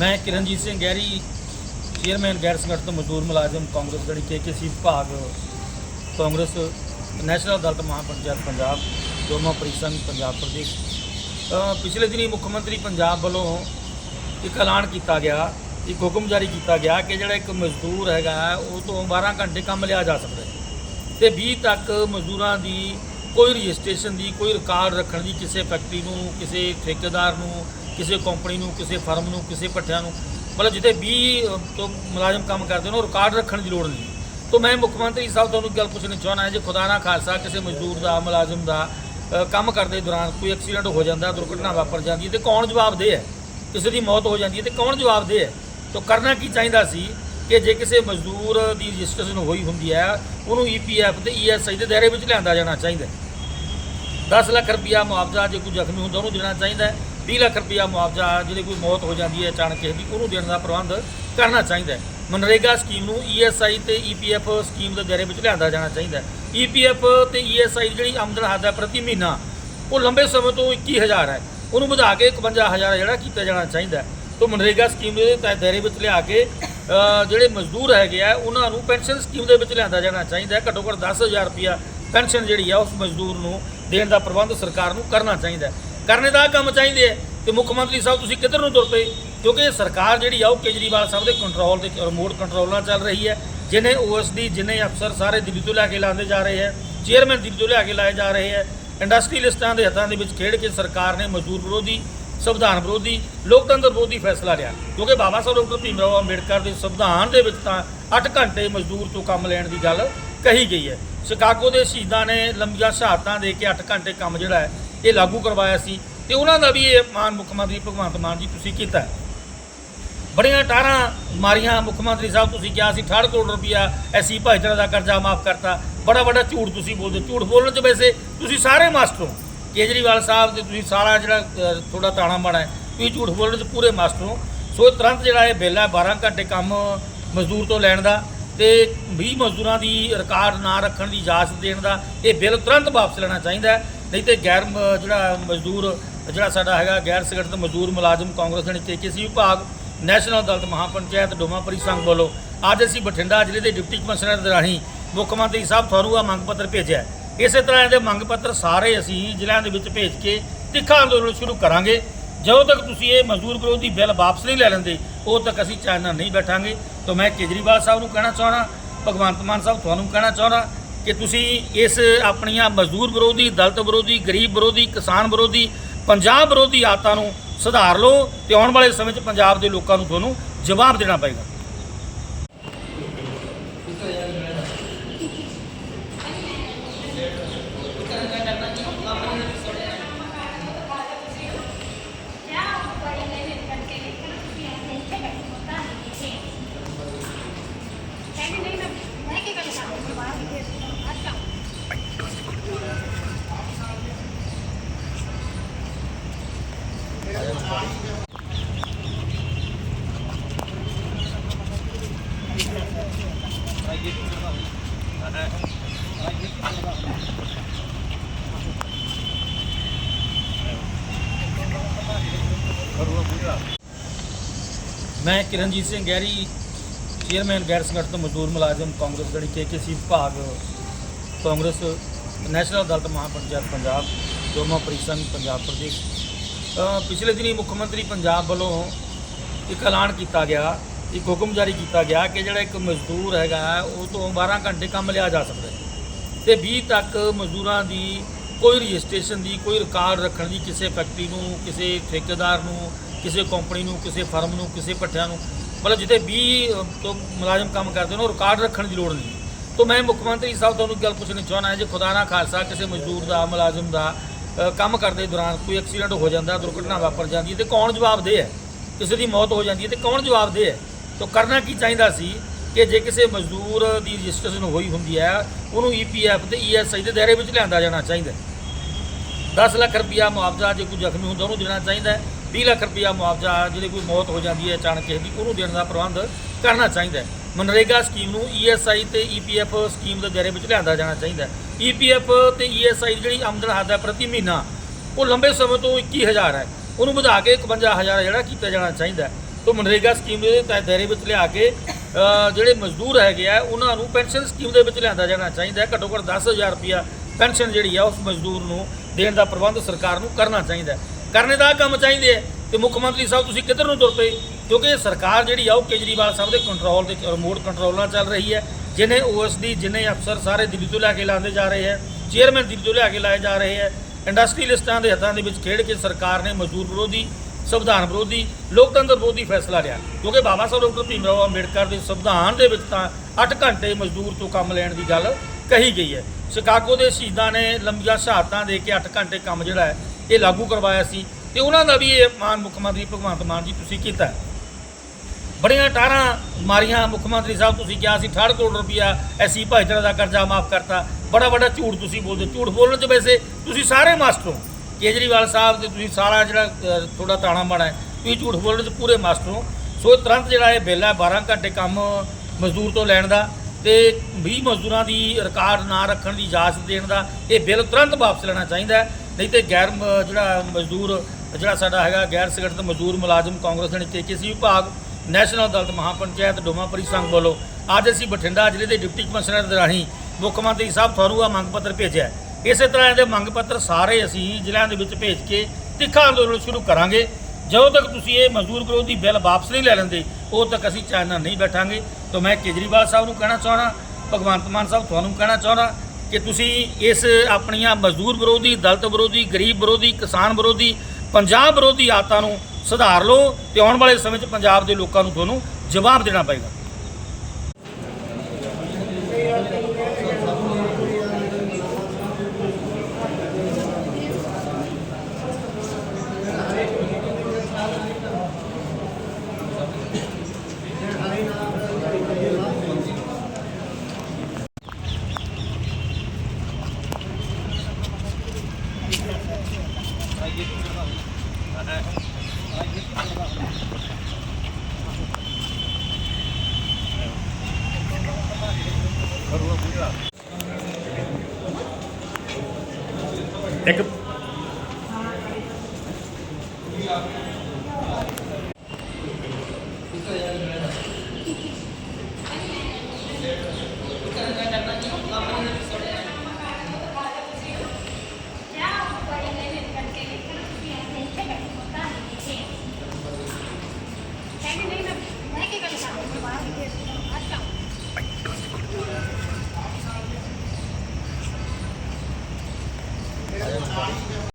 ਮੈਂ ਕਿਰਨਜੀਤ ਸਿੰਘ ਗਹਿਰੀ ਚੇਅਰਮੈਨ ਗੈਰ ਸੰਗਠਿਤ ਮਜ਼ਦੂਰ ਮੁਲਾਜ਼ਮ ਕਾਂਗਰਸ ਜਿਹੜੀ ਕੇਕੇਸੀ ਵਿਭਾਗ ਕਾਂਗਰਸ ਨੈਸ਼ਨਲ ਅਦਾਲਤ ਮਹਾਪੰਚਾਇਤ ਪੰਜਾਬ ਦੋਮਾ ਪਰਿਸੰਘ ਪੰਜਾਬ ਪ੍ਰਦੇਸ਼। ਪਿਛਲੇ ਦਿਨੀ ਮੁੱਖ ਮੰਤਰੀ ਪੰਜਾਬ ਵੱਲੋਂ ਇੱਕ ਐਲਾਨ ਕੀਤਾ ਗਿਆ, ਇੱਕ ਹੁਕਮ ਜਾਰੀ ਕੀਤਾ ਗਿਆ ਕਿ ਜਿਹੜਾ ਇੱਕ ਮਜ਼ਦੂਰ ਹੈਗਾ, ਉਹ ਤੋਂ 12 ਘੰਟੇ ਕੰਮ ਲਿਆ ਜਾ ਸਕਦਾ ਹੈ ਤੇ 20 ਤੱਕ ਮਜ਼ਦੂਰਾਂ ਦੀ ਕੋਈ ਰਜਿਸਟ੍ਰੇਸ਼ਨ ਦੀ, ਕੋਈ ਰਿਕਾਰਡ ਰੱਖਣ ਦੀ ਕਿਸੇ ਫੈਕਟਰੀ ਨੂੰ, ਕਿਸੇ ਠੇਕੇਦਾਰ ਨੂੰ ਕਿਸੇ ਕੰਪਨੀ ਨੂੰ, ਕਿਸੇ ਫਰਮ ਨੂੰ, ਕਿਸੇ ਭੱਠਿਆਂ ਨੂੰ, ਮਤਲਬ ਜਿੱਥੇ 20 ਤੋਂ ਮੁਲਾਜ਼ਮ ਕੰਮ ਕਰਦੇ ਨੇ, ਉਹ ਰਿਕਾਰਡ ਰੱਖਣ ਦੀ ਲੋੜ ਨਹੀਂ। ਤੋਂ ਮੈਂ ਮੁੱਖ ਮੰਤਰੀ ਸਾਹਿਬ ਤੁਹਾਨੂੰ ਇੱਕ ਗੱਲ ਪੁੱਛਣੀ ਚਾਹੁੰਦਾ ਹਾਂ, ਜੇ ਖੁਦਾ ਨਾ ਖਾਲਸਾ ਕਿਸੇ ਮਜ਼ਦੂਰ ਦਾ, ਮੁਲਾਜ਼ਮ ਦਾ ਕੰਮ ਕਰਦੇ ਦੌਰਾਨ ਕੋਈ ਐਕਸੀਡੈਂਟ ਹੋ ਜਾਂਦਾ, ਦੁਰਘਟਨਾ ਵਾਪਰ ਜਾਂਦੀ ਹੈ ਤੇ ਕੌਣ ਜਵਾਬਦੇਹ ਹੈ? ਕਿਸੇ ਦੀ ਮੌਤ ਹੋ ਜਾਂਦੀ ਹੈ ਤੇ ਕੌਣ ਜਵਾਬਦੇਹ ਹੈ? ਤੋਂ ਕਰਨਾ ਕੀ ਚਾਹੀਦਾ ਸੀ ਕਿ ਜੇ ਕਿਸੇ ਮਜ਼ਦੂਰ ਦੀ ਰਜਿਸਟ੍ਰੇਸ਼ਨ ਹੋਈ ਹੁੰਦੀ ਹੈ, ਉਹਨੂੰ ਈਪੀਐਫ ਤੇ ਈਐਸਆਈ ਦੇ ਦਾਇਰੇ ਵਿੱਚ ਲਿਆਂਦਾ ਜਾਣਾ ਚਾਹੀਦਾ ਹੈ। 10 ਲੱਖ ਰੁਪਇਆ ਮੁਆਵਜ਼ਾ ਜੇ ਕੋਈ ਜ਼ਖਮੀ ਹੁੰਦਾ, ਉਹਨੂੰ ਦੇਣਾ ਚਾਹੀਦਾ ਹੈ 20 ਲੱਖ ਰੁਪਇਆ ਮੁਆਵਜ਼ਾ ਜਿਹਦੇ ਕੋਈ ਮੌਤ ਹੋ ਜਾਂਦੀ ਹੈ ਅਚਾਨਕ ਕਿਸੇ ਦੀ, ਉਹਨੂੰ ਦੇਣ ਦਾ ਪ੍ਰਬੰਧ ਕਰਨਾ ਚਾਹੀਦਾ ਹੈ। ਮਨਰੇਗਾ ਸਕੀਮ ਨੂੰ ਈਐਸਆਈ ਤੇ ਈਪੀਐਫ ਸਕੀਮ ਦੇ ਦਾਇਰੇ ਵਿੱਚ ਲਿਆਂਦਾ ਜਾਣਾ ਚਾਹੀਦਾ ਹੈ। ਈਪੀਐਫ ਤੇ ਈਐਸਆਈ ਜਿਹੜੀ ਆਮਦਨ ਹੱਦ ਹੈ ਪ੍ਰਤੀ ਮਹੀਨਾ, ਉਹ ਲੰਬੇ ਸਮੇਂ ਤੋਂ 21000 ਹੈ। ਉਹਨੂੰ ਵਧਾ ਕੇ 51000 ਜਿਹੜਾ ਕੀਤਾ ਜਾਣਾ ਚਾਹੀਦਾ ਹੈ। ਤੋਂ ਮਨਰੇਗਾ ਸਕੀਮ ਦੇ ਦਾਇਰੇ ਵਿੱਚ ਲਿਆ ਕੇ ਜਿਹੜੇ ਮਜ਼ਦੂਰ ਹੈਗੇ ਆ, ਉਹਨਾਂ ਨੂੰ ਪੈਨਸ਼ਨ ਸਕੀਮ ਦੇ ਵਿੱਚ ਲਿਆਂਦਾ ਜਾਣਾ ਚਾਹੀਦਾ ਹੈ। ਘੱਟੋ ਘੱਟ 10000 ਰੁਪਇਆ ਪੈਨਸ਼ਨ ਜਿਹੜੀ ਆ, ਉਸ ਮਜ਼ਦੂਰ ਨੂੰ ਦੇਣ ਦਾ ਪ੍ਰਬੰਧ ਸਰਕਾਰ ਨੂੰ ਕਰਨਾ ਚਾਹੀਦਾ ਹੈ। ਕਰਨੇ ਦਾ ਕੰਮ ਚਾਹੀਦੇ ਹੈ ਤੇ ਮੁੱਖ ਮੰਤਰੀ ਸਾਹਿਬ, ਤੁਸੀਂ ਕਿੱਧਰ ਨੂੰ ਤੁਰ ਪਏ? ਕਿਉਂਕਿ ਇਹ ਸਰਕਾਰ ਜਿਹੜੀ ਆ, ਉਹ ਕੇਜਰੀਵਾਲ ਸਾਹਿਬ ਦੇ ਕੰਟਰੋਲ ਦੇ ਰਿਮੋਟ ਕੰਟਰੋਲ ਨਾਲ ਚੱਲ ਰਹੀ ਹੈ ਜਿਨੇ ਓਐਸਡੀ ਜਿਨੇ ਅਫਸਰ ਸਾਰੇ ਦਿੱਲੀ ਤੋਂ ਲੈ ਕੇ ਲਾਉਂਦੇ ਜਾ ਰਹੇ ਹੈ ਚੇਅਰਮੈਨ ਦਿੱਲੀ ਤੋਂ ਲੈ ਕੇ ਲਾਏ ਜਾ ਰਹੇ ਹੈ ਇੰਡਸਟਰੀਲਿਸਟਾਂ ਦੇ ਹੱਥਾਂ ਦੇ ਵਿੱਚ ਖੇਡ ਕੇ ਸਰਕਾਰ ਨੇ ਮਜ਼ਦੂਰ ਵਿਰੋਧੀ, ਸੰਵਿਧਾਨ ਵਿਰੋਧੀ, ਲੋਕਤੰਤਰ ਵਿਰੋਧੀ ਫੈਸਲਾ ਲਿਆ। ਕਿਉਂਕਿ ਬਾਬਾ ਸਾਹਿਬ ਡਾਕਟਰ ਭੀਮ ਰਾਓ ਅੰਬੇਡਕਰ ਦੇ ਸੰਵਿਧਾਨ ਦੇ ਵਿੱਚ ਤਾਂ 8 ਘੰਟੇ ਮਜ਼ਦੂਰ ਤੋਂ ਕੰਮ ਲੈਣ ਦੀ ਗੱਲ ਕਹੀ ਗਈ ਹੈ। ਸ਼ਿਕਾਗੋ ਦੇ ਸ਼ਹੀਦਾਂ ਨੇ ਲੰਬੀਆਂ ਸ਼ਹਾਦਤਾਂ ਦੇ ਕੇ 8 ਘੰਟੇ ਕੰਮ ਜਿਹੜਾ ਹੈ ਇਹ ਲਾਗੂ ਕਰਵਾਇਆ ਸੀ ਤੇ ਉਹਨਾਂ ਦਾ ਵੀ ਇਹ ਮਾਨ ਮੁੱਖ ਮੰਤਰੀ ਭਗਵੰਤ ਮਾਨ ਜੀ ਤੁਸੀਂ ਕੀਤਾ। ਬੜੀਆਂ ਟਾਰਾਂ ਮਾਰੀਆਂ ਮੁੱਖ ਮੰਤਰੀ ਸਾਹਿਬ ਤੁਸੀਂ ਕਿਹਾ ਸੀ 68 ਕਰੋੜ ਰੁਪਇਆ ਐਸੀ ਭਾਈਚਾਰਾ ਦਾ ਕਰਜ਼ਾ ਮਾਫ ਕਰਤਾ। ਬੜਾ ਵੱਡਾ ਝੂਠ ਤੁਸੀਂ ਬੋਲਦੇ ਝੂਠ ਬੋਲਣ 'ਚ ਵੈਸੇ ਤੁਸੀਂ ਸਾਰੇ ਮਾਸਟਰ ਹੋ। ਕੇਜਰੀਵਾਲ ਸਾਹਿਬ ਤੇ ਤੁਸੀਂ ਸਾਰਾ ਜਿਹੜਾ ਅ, ਤੁਹਾਡਾ ਤਾਣਾ ਬਾਣਾ ਹੈ ਤੁਸੀਂ ਝੂਠ ਬੋਲਣ 'ਚ ਪੂਰੇ ਮਾਸਟਰ ਹੋ। ਸੋ ਤੁਰੰਤ ਜਿਹੜਾ ਇਹ ਬਿੱਲ ਹੈ 12 ਘੰਟੇ ਕੰਮ ਮਜ਼ਦੂਰ ਤੋਂ ਲੈਣ ਦਾ ਤੇ 20 ਮਜ਼ਦੂਰਾਂ ਦੀ ਰਿਕਾਰਡ ਨਾ ਰੱਖਣ ਦੀ ਇਜਾਜ਼ਤ ਦੇਣ ਦਾ ਇਹ ਬਿੱਲ ਤੁਰੰਤ ਵਾਪਸ ਲੈਣਾ ਚਾਹੀਦਾ ਹੈ। ਨਹੀਂ ਤੇ ਗੈਰ ਮ- ਜਿਹੜਾ ਮਜ਼ਦੂਰ, ਜਿਹੜਾ ਸਾਡਾ ਹੈਗਾ ਗੈਰ ਸੰਗਠਿਤ ਮਜ਼ਦੂਰ ਮੁਲਾਜ਼ਮ ਕਾਂਗਰਸ ਦੇ ਕੇਕੇਸੀ ਵਿਭਾਗ, ਨੈਸ਼ਨਲ ਅਦਾਲਤ, ਮਹਾਪੰਚਾਇਤ, ਡੋਮਾ ਪਰਿਸੰਘ ਵੱਲੋਂ ਅੱਜ ਅਸੀਂ ਬਠਿੰਡਾ ਜ਼ਿਲ੍ਹੇ ਦੇ ਡਿਪਟੀ ਕਮਿਸ਼ਨਰ ਦੇ ਰਾਹੀਂ ਮੁੱਖ ਮੰਤਰੀ ਸਾਹਿਬ ਤੁਹਾਨੂੰ ਆ ਮੰਗ ਪੱਤਰ ਭੇਜਿਆ ਹੈ। ਇਸੇ ਤਰ੍ਹਾਂ ਇਹਦੇ ਮੰਗ ਪੱਤਰ ਸਾਰੇ ਅਸੀਂ ਜ਼ਿਲ੍ਹਿਆਂ ਦੇ ਵਿੱਚ ਭੇਜ ਕੇ ਤਿੱਖਾ ਅੰਦੋਲਨ ਸ਼ੁਰੂ ਕਰਾਂਗੇ ਜਦੋਂ ਤੱਕ ਤੁਸੀਂ ਇਹ ਮਜ਼ਦੂਰ ਵਿਰੋਧੀ ਬਿੱਲ ਵਾਪਸ ਨਹੀਂ ਲੈ ਲੈਂਦੇ, ਉਦੋਂ ਤੱਕ ਅਸੀਂ ਚਾਨਣਾ ਨਹੀਂ ਬੈਠਾਂਗੇ ਤਾਂ ਮੈਂ ਕੇਜਰੀਵਾਲ ਸਾਹਿਬ ਨੂੰ ਕਹਿਣਾ ਚਾਹਣਾ ਭਗਵੰਤ ਮਾਨ ਸਾਹਿਬ ਤੁਹਾਨੂੰ ਕਹਿਣਾ ਚਾਹਣਾ ਕਿ ਤੁਸੀਂ ਇਸ ਆਪਣੀਆਂ ਮਜ਼ਦੂਰ ਵਿਰੋਧੀ, ਦਲਤ ਵਿਰੋਧੀ, ਗਰੀਬ ਵਿਰੋਧੀ, ਕਿਸਾਨ ਵਿਰੋਧੀ, ਪੰਜਾਬ ਵਿਰੋਧੀ ਆਦਤਾਂ ਨੂੰ ਸੁਧਾਰ ਲਓ ਤੇ ਆਉਣ ਵਾਲੇ ਸਮੇਂ 'ਚ ਪੰਜਾਬ ਦੇ ਲੋਕਾਂ ਨੂੰ ਤੁਹਾਨੂੰ ਜਵਾਬ ਦੇਣਾ ਪਏਗਾ। ਮੈਂ ਕਿਰਨਜੀਤ ਸਿੰਘ ਗਹਿਰੀ ਚੇਅਰਮੈਨ ਗੈਰ ਸੰਗਠਨ ਮਜ਼ਦੂਰ ਮੁਲਾਜ਼ਮ ਕਾਂਗਰਸ ਜਿਹੜੀ ਕੇਕੇਸੀ ਵਿਭਾਗ ਕਾਂਗਰਸ ਨੈਸ਼ਨਲ ਅਦਾਲਤ ਮਹਾਪੰਚਾਇਤ ਪੰਜਾਬ ਦੋਮਾ ਪਰਿਸੰਘ ਪੰਜਾਬ ਪ੍ਰਦੇਸ਼ ਅ, ਪਿਛਲੇ ਦਿਨੀ ਮੁੱਖ ਮੰਤਰੀ ਪੰਜਾਬ ਵੱਲੋਂ ਇੱਕ ਐਲਾਨ ਕੀਤਾ ਗਿਆ, ਇੱਕ ਹੁਕਮ ਜਾਰੀ ਕੀਤਾ ਗਿਆ ਕਿ ਜਿਹੜਾ ਇੱਕ ਮਜ਼ਦੂਰ ਹੈਗਾ ਉਹ ਤੋਂ 12 ਘੰਟੇ ਕੰਮ ਲਿਆ ਜਾ ਸਕਦਾ ਹੈ। ਤੇ 20 ਤੱਕ ਮਜ਼ਦੂਰਾਂ ਦੀ ਕੋਈ ਰਜਿਸਟ੍ਰੇਸ਼ਨ ਦੀ, ਕੋਈ ਰਿਕਾਰਡ ਰੱਖਣ ਦੀ, ਕਿਸੇ ਫੈਕਟਰੀ ਨੂੰ, ਕਿਸੇ ਠੇਕੇਦਾਰ ਨੂੰ, ਕਿਸੇ ਕੰਪਨੀ ਨੂੰ, ਕਿਸੇ ਫਰਮ ਨੂੰ, ਕਿਸੇ ਪੱਠਿਆਂ ਨੂੰ, ਮਤਲਬ ਜਿੱਥੇ 20 ਤੋਂ ਮੁਲਾਜ਼ਮ ਕੰਮ ਕਰਦੇ ਨੇ, ਉਹ ਰਿਕਾਰਡ ਰੱਖਣ ਦੀ ਲੋੜ ਨਹੀਂ। ਤੋਂ ਮੈਂ ਮੁੱਖ ਮੰਤਰੀ ਸਾਹਿਬ ਤੁਹਾਨੂੰ ਇੱਕ ਗੱਲ ਪੁੱਛਣੀ ਚਾਹੁੰਦਾ ਹਾਂ, ਜੇ ਖੁਦਾ ਨਾ ਖਾਲਸਾ ਕਿਸੇ ਮਜ਼ਦੂਰ ਦਾ, ਮੁਲਾਜ਼ਮ ਦਾ ਕੰਮ ਕਰਦੇ ਦੌਰਾਨ ਕੋਈ ਐਕਸੀਡੈਂਟ ਹੋ ਜਾਂਦਾ, ਦੁਰਘਟਨਾ ਵਾਪਰ ਜਾਂਦੀ ਹੈ ਤੇ ਕੌਣ ਜਵਾਬਦੇਹ ਹੈ? ਕਿਸੇ ਦੀ ਮੌਤ ਹੋ ਜਾਂਦੀ ਹੈ ਤੇ ਕੌਣ ਜਵਾਬਦੇਹ ਹੈ? ਤਾਂ ਕਰਨਾ ਕੀ ਚਾਹੀਦਾ ਸੀ ਕਿ ਜੇ ਕਿਸੇ ਮਜ਼ਦੂਰ ਦੀ ਰਜਿਸਟ੍ਰੇਸ਼ਨ ਹੋਈ ਹੁੰਦੀ ਹੈ, ਉਹਨੂੰ ਈਪੀਐਫ ਤੇ ਈਐਸਆਈ ਦੇ ਦਾਇਰੇ ਵਿੱਚ ਲਿਆਂਦਾ ਜਾਣਾ ਚਾਹੀਦਾ ਹੈ। 10 ਲੱਖ ਰੁਪਇਆ ਮੁਆਵਜ਼ਾ ਜੇ ਕੋਈ ਜ਼ਖਮੀ ਹੁੰਦਾ, ਉਹਨੂੰ ਦੇਣਾ ਚਾਹੀਦਾ ਹੈ। 20 ਲੱਖ ਰੁਪਇਆ ਮੁਆਵਜ਼ਾ ਜਿਹੜੇ ਕੋਈ ਮੌਤ ਹੋ ਜਾਂਦੀ ਹੈ, ਅਚਾਨਕ ਕਿਸੇ ਦੀ, ਉਹਨੂੰ ਦੇਣ ਦਾ ਪ੍ਰਬੰਧ ਕਰਨਾ ਚਾਹੀਦਾ ਮਨਰੇਗਾ ਸਕੀਮ ਨੂੰ ਈਐਸਆਈ ਤੇ ਈਪੀਐਫ ਸਕੀਮ ਦੇ ਦਾਇਰੇ ਵਿੱਚ ਲਿਆਂਦਾ ਜਾਣਾ ਚਾਹੀਦਾ ਈਪੀਐਫ ਤੇ ਈਐਸਆਈ ਜਿਹੜੀ ਆਮਦਨ ਹੱਦ ਹੈ ਪ੍ਰਤੀ ਮਹੀਨਾ, ਉਹ ਲੰਬੇ ਸਮੇਂ ਤੋਂ 21000 ਹੈ। ਉਹਨੂੰ ਵਧਾ ਕੇ 51000 ਜਿਹੜਾ ਕੀਤਾ ਜਾਣਾ ਚਾਹੀਦਾ ਹੈ। ਤੋਂ ਮਨਰੇਗਾ ਸਕੀਮ ਦੇ ਤਹਿਤ ਦਾਇਰੇ ਵਿੱਚ ਲਿਆ ਕੇ ਜਿਹੜੇ ਮਜ਼ਦੂਰ ਹੈਗੇ ਆ, ਉਹਨਾਂ ਨੂੰ ਪੈਨਸ਼ਨ ਸਕੀਮ ਦੇ ਵਿੱਚ ਲਿਆਂਦਾ ਜਾਣਾ ਚਾਹੀਦਾ ਹੈ। ਘੱਟੋ ਘੱਟ 10000 ਰੁਪਇਆ ਪੈਨਸ਼ਨ ਜਿਹੜੀ ਆ, ਉਸ ਮਜ਼ਦੂਰ ਨੂੰ ਦੇਣ ਦਾ ਪ੍ਰਬੰਧ ਸਰਕਾਰ ਨੂੰ ਕਰਨਾ ਚਾਹੀਦਾ ਹੈ। ਕਰਨੇ ਦਾ ਆਹ ਕੰਮ ਚਾਹੀਦੇ ਹੈ ਤੇ ਮੁੱਖ ਮੰਤਰੀ ਸਾਹਿਬ, ਤੁਸੀਂ ਕਿੱਧਰ ਨੂੰ ਤੁਰ ਪਏ? ਕਿਉਂਕਿ ਸਰਕਾਰ ਜਿਹੜੀ ਆ, ਉਹ ਕੇਜਰੀਵਾਲ ਸਾਹਿਬ ਦੇ ਕੰਟਰੋਲ ਦੇ ਰਿਮੋਟ ਕੰਟਰੋਲ ਨਾਲ ਚੱਲ ਰਹੀ ਹੈ। ਜਿਨੇ ਓਐਸਡੀ ਜਿਨੇ ਅਫਸਰ ਸਾਰੇ ਦਿੱਲੀ ਤੋਂ ਲੈ ਕੇ ਲਾਉਂਦੇ ਜਾ ਰਹੇ ਹੈ ਚੇਅਰਮੈਨ ਦਿੱਲੀ ਤੋਂ ਲਿਆ ਕੇ ਲਾਏ ਜਾ ਰਹੇ ਹੈ ਇੰਡਸਟਰੀਲਿਸਟਾਂ ਦੇ ਹੱਥਾਂ ਦੇ ਵਿੱਚ ਖੇਡ ਕੇ ਸਰਕਾਰ ਨੇ ਮਜ਼ਦੂਰ ਵਿਰੋਧੀ, ਸੰਵਿਧਾਨ ਵਿਰੋਧੀ, ਲੋਕਤੰਤਰ ਵਿਰੋਧੀ ਫੈਸਲਾ ਲਿਆ। ਕਿਉਂਕਿ ਬਾਬਾ ਸਾਹਿਬ ਡਾਕਟਰ ਭੀਮ ਰਾਓ ਅੰਬੇਡਕਰ ਦੇ ਸੰਵਿਧਾਨ ਦੇ ਵਿੱਚ ਤਾਂ 8 ਘੰਟੇ ਮਜ਼ਦੂਰ ਤੋਂ ਕੰਮ ਲੈਣ ਦੀ ਗੱਲ ਕਹੀ ਗਈ ਹੈ। ਸ਼ਿਕਾਗੋ ਦੇ ਸ਼ਹੀਦਾਂ ਨੇ ਲੰਬੀਆਂ ਸ਼ਹਾਦਤਾਂ ਦੇ ਕੇ 8 ਘੰਟੇ ਕੰਮ ਜਿਹੜਾ ਹੈ, ਇਹ ਲਾਗੂ ਕਰਵਾਇਆ ਸੀ। ਤੇ ਉਹਨਾਂ ਦਾ ਵੀ ਇਹ ਮਾਨ ਮੁੱਖ ਮੰਤਰੀ ਭਗਵੰਤ ਮਾਨ ਜੀ, ਤੁਸੀਂ ਕੀਤਾ ਬੜੀਆਂ ਟਾਰਾਂ ਮਾਰੀਆਂ ਮੁੱਖ ਮੰਤਰੀ ਸਾਹਿਬ ਤੁਸੀਂ ਕਿਹਾ ਸੀ 68 ਕਰੋੜ ਰੁਪਇਆ ਐਸੀ ਭਾਈਚਾਰਾ ਦਾ ਕਰਜ਼ਾ ਮਾਫ ਕਰਤਾ। ਬੜਾ ਵੱਡਾ ਝੂਠ ਤੁਸੀਂ ਬੋਲਦੇ ਝੂਠ ਬੋਲਣ 'ਚ ਵੈਸੇ ਤੁਸੀਂ ਸਾਰੇ ਮਾਸਟਰ ਹੋ। ਕੇਜਰੀਵਾਲ ਸਾਹਿਬ ਤੇ ਤੁਸੀਂ ਸਾਰਾ ਜਿਹੜਾ ਅ, ਤੁਹਾਡਾ ਤਾਣਾ ਬਾਣਾ ਹੈ ਤੁਸੀਂ ਝੂਠ ਬੋਲਣ 'ਚ ਪੂਰੇ ਮਾਸਟਰ ਹੋ। ਸੋ ਤੁਰੰਤ ਜਿਹੜਾ ਇਹ ਬਿੱਲ ਹੈ 12 ਘੰਟੇ ਕੰਮ ਮਜ਼ਦੂਰ ਤੋਂ ਲੈਣ ਦਾ ਤੇ 20 ਮਜ਼ਦੂਰਾਂ ਦੀ ਰਿਕਾਰਡ ਨਾ ਰੱਖਣ ਦੀ ਇਜਾਜ਼ਤ ਦੇਣ ਦਾ ਇਹ ਬਿੱਲ ਤੁਰੰਤ ਵਾਪਸ ਲੈਣਾ ਚਾਹੀਦਾ ਨਹੀਂ ਤੇ ਗੈਰ ਮ- ਜਿਹੜਾ ਮਜ਼ਦੂਰ ਜਿਹੜਾ ਸਾਡਾ ਹੈਗਾ ਗੈਰ ਸੰਗਠਿਤ ਮਜ਼ਦੂਰ ਮੁਲਾਜ਼ਮ ਕਾਂਗਰਸ ਦੇ ਕਿਸੇ ਵਿਭਾਗ ਨੈਸ਼ਨਲ ਅਦਾਲਤ ਮਹਾਪੰਚਾਇਤ ਡੋਮਾ ਪਰੀ ਸੰਘ ਵੱਲੋਂ ਅੱਜ ਅਸੀਂ ਬਠਿੰਡਾ ਜ਼ਿਲ੍ਹੇ ਦੇ ਡਿਪਟੀ ਕਮਿਸ਼ਨਰ ਦੇ ਰਾਹੀਂ ਮੁੱਖ ਮੰਤਰੀ ਸਾਹਿਬ ਤੁਹਾਨੂੰ ਆ ਮੰਗ ਪੱਤਰ ਭੇਜਿਆ ਇਸੇ ਤਰ੍ਹਾਂ ਇਹਦੇ ਮੰਗ ਪੱਤਰ ਸਾਰੇ ਅਸੀਂ ਜ਼ਿਲ੍ਹਿਆਂ ਦੇ ਵਿੱਚ ਭੇਜ ਕੇ ਤਿੱਖਾ ਅੰਦੋਲਨ ਸ਼ੁਰੂ ਕਰਾਂਗੇ। ਜਦੋਂ ਤੱਕ ਤੁਸੀਂ ਇਹ ਮਜ਼ਦੂਰ ਵਿਰੋਧੀ ਬਿੱਲ ਵਾਪਸ ਨਹੀਂ ਲੈ ਲੈਂਦੇ, ਉਦੋਂ ਤੱਕ ਅਸੀਂ ਚਾਈਨਾ ਨਹੀਂ ਬੈਠਾਂਗੇ। ਤਾਂ ਮੈਂ ਕੇਜਰੀਵਾਲ ਸਾਹਿਬ ਨੂੰ ਕਹਿਣਾ ਚਾਹਣਾ ਭਗਵੰਤ ਮਾਨ ਸਾਹਿਬ ਤੁਹਾਨੂੰ ਕਹਿਣਾ ਚਾਹਣਾ ਕਿ ਤੁਸੀਂ ਇਸ ਆਪਣੀਆਂ ਮਜ਼ਦੂਰ ਵਿਰੋਧੀ, ਦਲਤ ਵਿਰੋਧੀ, ਗਰੀਬ ਵਿਰੋਧੀ, ਕਿਸਾਨ ਵਿਰੋਧੀ, ਪੰਜਾਬ ਵਿਰੋਧੀ ਆਦਤਾਂ ਨੂੰ ਸੁਧਾਰ ਲਓ ਤੇ ਆਉਣ ਵਾਲੇ ਸਮੇਂ 'ਚ ਪੰਜਾਬ ਦੇ ਲੋਕਾਂ ਨੂੰ ਤੁਹਾਨੂੰ ਜਵਾਬ ਦੇਣਾ ਪਏਗਾ। ਇੱਕ